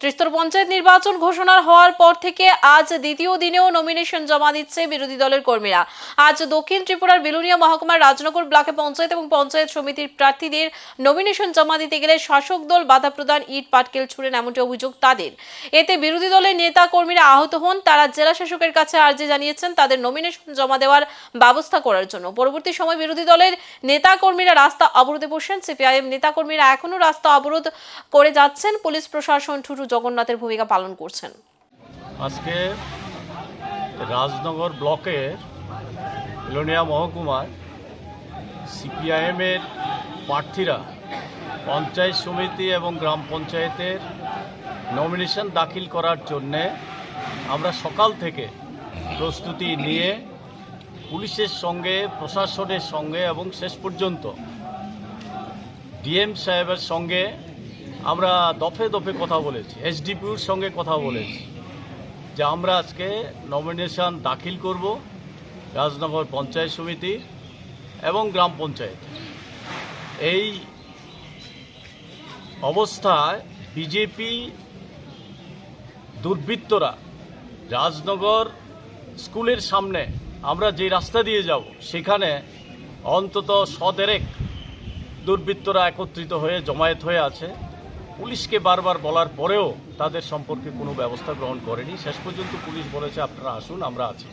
ত্রিস্তর পঞ্চায়েত নির্বাচন ঘোষণার হওয়ার পর থেকে আজ দ্বিতীয় দিনেও নমিনেশন জমা দিচ্ছে বিরোধী দলের কর্মীরা। আজ দক্ষিণ ত্রিপুরার বিলুনিয়া মহকুমার রাজনগর ব্লকে পঞ্চায়েত এবং পঞ্চায়েত সমিতির প্রার্থীদের নমিনেশন জমা দিতে গেলে শাসক দল বাধা প্রদান, ইট, পাটকেল ছুড়েন এমনটি অভিযোগ তাদের। এতে বিরোধী দলের নেতা কর্মীরা আহত হন। তারা জেলা শাসকের কাছে আর্জি জানিয়েছেন তাদের নমিনেশন জমা দেওয়ার ব্যবস্থা করার জন্য। পরবর্তী সময় বিরোধী দলের নেতা কর্মীরা রাস্তা অবরোধে বসেন। সিপিআইএম নেতা কর্মীরা এখনও রাস্তা অবরোধ করে যাচ্ছেন। পুলিশ প্রশাসন ঠুটু জগন্নাথের ভূমিকা পালন করছেন? আজকে রাজনগর ব্লকের লোনিয়া মহকুমার সিপিআইএমের প্রার্থীরা পঞ্চায়েত সমিতি এবং গ্রাম পঞ্চায়েতের নমিনেশন দাখিল করার জন্যে আমরা সকাল থেকে প্রস্তুতি নিয়ে পুলিশের সঙ্গে, প্রশাসনের সঙ্গে এবং শেষ পর্যন্ত ডিএম সাহেবের সঙ্গে আমরা দফে দফে কথা বলেছি এসডিপিউর সঙ্গে কথা বলেছি, যে আমরা আজকে নমিনেশন দাখিল করব রাজনগর পঞ্চায়েত সমিতি এবং গ্রাম পঞ্চায়েত। এই অবস্থায় বিজেপি দুর্বৃত্তরা রাজনগর স্কুলের সামনে আমরা যে রাস্তা দিয়ে যাব, সেখানে অন্তত সদেরেক দুর্বৃত্তরা একত্রিত হয়ে জমায়েত হয়ে আছে। পুলিশকে বারবার বলার পরেও তাদের সম্পর্কে কোনো ব্যবস্থা গ্রহণ করেনি। শেষ পর্যন্ত পুলিশ বলেছে, আপনারা আসুন, আমরা আছি।